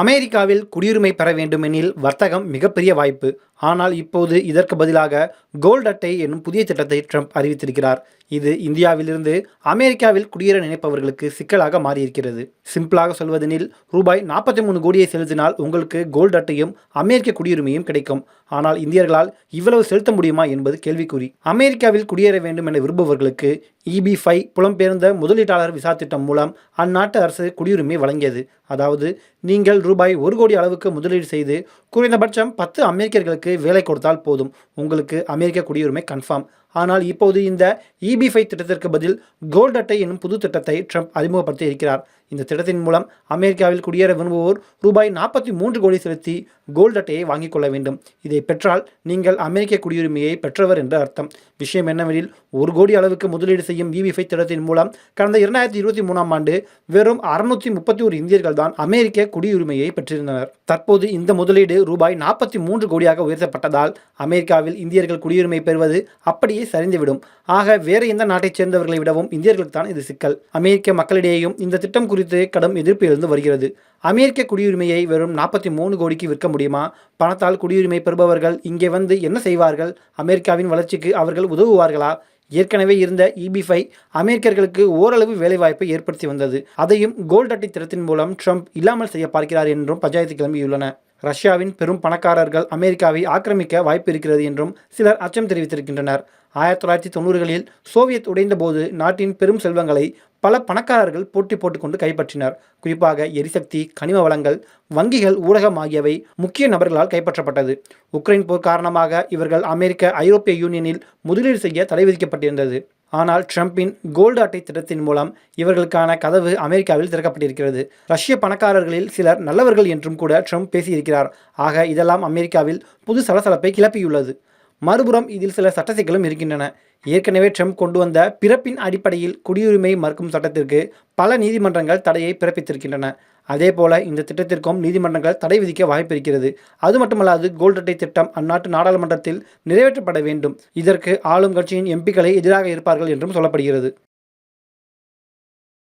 அமெரிக்காவில் குடியுரிமை பெற வேண்டுமெனில் வர்த்தகம் மிகப்பெரிய வாய்ப்பு. ஆனால் இப்போது இதற்கு பதிலாக கோல்ட் அட்டை என்னும் புதிய திட்டத்தை ட்ரம்ப் அறிவித்திருக்கிறார். இது இந்தியாவிலிருந்து அமெரிக்காவில் குடியேற நினைப்பவர்களுக்கு சிக்கலாக மாறியிருக்கிறது. சிம்பிளாக சொல்வதெனில் ரூபாய் நாற்பத்தி மூணு கோடியை செலுத்தினால் உங்களுக்கு கோல்ட் அட்டையும் அமெரிக்க குடியுரிமையும் கிடைக்கும். ஆனால் இந்தியர்களால் இவ்வளவு செலுத்த முடியுமா என்பது கேள்விக்குறி. அமெரிக்காவில் குடியேற வேண்டும் என விரும்புபவர்களுக்கு இபி ஃபைவ் புலம்பெயர்ந்த முதலீட்டாளர் விசா திட்டம் மூலம் அந்நாட்டு அரசு குடியுரிமை வழங்கியது. அதாவது நீங்கள் ரூபாய் ஒரு கோடி அளவுக்கு முதலீடு செய்து குறைந்தபட்சம் பத்து அமெரிக்கர்களுக்கு வேலை கொடுத்தால் போதும். உங்களுக்கு அமெரிக்க குடியுரிமை கன்ஃபார்ம் ஆனால் இப்போது இந்த இபி ஃபைவ் திட்டத்திற்கு பதில் கோல்ட் அட்டை என்னும் புது திட்டத்தை ட்ரம்ப் அறிமுகப்படுத்தி இருக்கிறார். இந்த திட்டத்தின் மூலம் அமெரிக்காவில் குடியேற விரும்புவோர் ரூபாய் நாற்பத்தி மூன்று கோடி செலுத்தி கோல்ட் அட்டையை வாங்கிக் கொள்ள வேண்டும். இதை பெற்றால் நீங்கள் அமெரிக்க குடியுரிமையை பெற்றவர் என்று அர்த்தம். விஷயம் என்னவெனில் ஒரு கோடி அளவுக்கு முதலீடு செய்யும் இபி திட்டத்தின் மூலம் கடந்த இரண்டாயிரத்தி இருபத்தி மூணாம் ஆண்டு வெறும் அறுநூற்றி முப்பத்தி ஒரு இந்தியர்கள் தான் அமெரிக்க குடியுரிமையை பெற்றிருந்தனர். தற்போது இந்த முதலீடு ரூபாய் நாற்பத்தி மூன்று கோடியாக உயர்த்தப்பட்டதால் அமெரிக்காவில் இந்தியர்கள் குடியுரிமை பெறுவது அப்படியே சரிந்துவிடும். ஆக வேறு எந்த நாட்டைச் சேர்ந்தவர்களை விடவும் இந்தியர்களுக்கு தான் இது சிக்கல். அமெரிக்க மக்களிடையேயும் இந்த திட்டம் குறித்து கடும் எதிர்ப்பு எழுந்து வருகிறது. அமெரிக்க குடியுரிமையை வெறும் நாற்பத்தி மூணு கோடிக்கு விற்க முடியுமா? பணத்தால் குடியுரிமை பெறுபவர்கள் இங்கே வந்து என்ன செய்வார்கள்? அமெரிக்காவின் வளர்ச்சிக்கு அவர்கள் உதவுவார்களா? ஏற்கனவே இருந்த இபி ஃபைவ் அமெரிக்கர்களுக்கு ஓரளவு வேலைவாய்ப்பை ஏற்படுத்தி வந்தது. அதையும் கோல்ட் அட்டை திட்டத்தின் மூலம் ட்ரம்ப் இல்லாமல் செய்ய பார்க்கிறார் என்றும் பஞ்சாயத்து கிளம்பியுள்ளன. ரஷ்யாவின் பெரும் பணக்காரர்கள் அமெரிக்காவை ஆக்கிரமிக்க வாய்ப்பு இருக்கிறது என்றும் சிலர் அச்சம் தெரிவித்திருக்கின்றனர். ஆயிரத்தி தொள்ளாயிரத்தி தொண்ணூறுகளில் சோவியத் உடைந்தபோது நாட்டின் பெரும் செல்வங்களை பல பணக்காரர்கள் போட்டி போட்டுக்கொண்டு கைப்பற்றினர். குறிப்பாக எரிசக்தி கனிம வளங்கள் வங்கிகள் ஊடகம் ஆகியவை முக்கிய நபர்களால் கைப்பற்றப்பட்டது. உக்ரைன் போர் காரணமாக இவர்கள் அமெரிக்க ஐரோப்பிய யூனியனில் முதலீடு செய்ய தடை விதிக்கப்பட்டிருந்தது. ஆனால் ட்ரம்பின் கோல்டு அட்டை திட்டத்தின் மூலம் இவர்களுக்கான கதவு அமெரிக்காவில் திறக்கப்பட்டிருக்கிறது. ரஷ்ய பணக்காரர்களில் சிலர் நல்லவர்கள் என்றும் கூட ட்ரம்ப் பேசியிருக்கிறார். ஆக இதெல்லாம் அமெரிக்காவில் புது சலசலப்பை கிளப்பியுள்ளது. மறுபுறம் இதில் சில சட்ட சிக்கலும் இருக்கின்றன. ஏற்கனவே ட்ரம்ப் கொண்டு வந்த பிறப்பின் அடிப்படையில் குடியுரிமை மறுக்கும் சட்டத்திற்கு பல நீதிமன்றங்கள் தடையை பிறப்பித்திருக்கின்றன. அதே போல இந்த திட்டத்திற்கும் நீதிமன்றங்கள் தடை விதிக்க வாய்ப்பு இருக்கிறது. அது மட்டுமல்லாது கோல்ட் அட்டை திட்டம் அந்நாட்டு நாடாளுமன்றத்தில் நிறைவேற்றப்பட வேண்டும். இதற்கு ஆளும் கட்சியின் எம்பிக்களை எதிராக இருப்பார்கள் என்றும் சொல்லப்படுகிறது.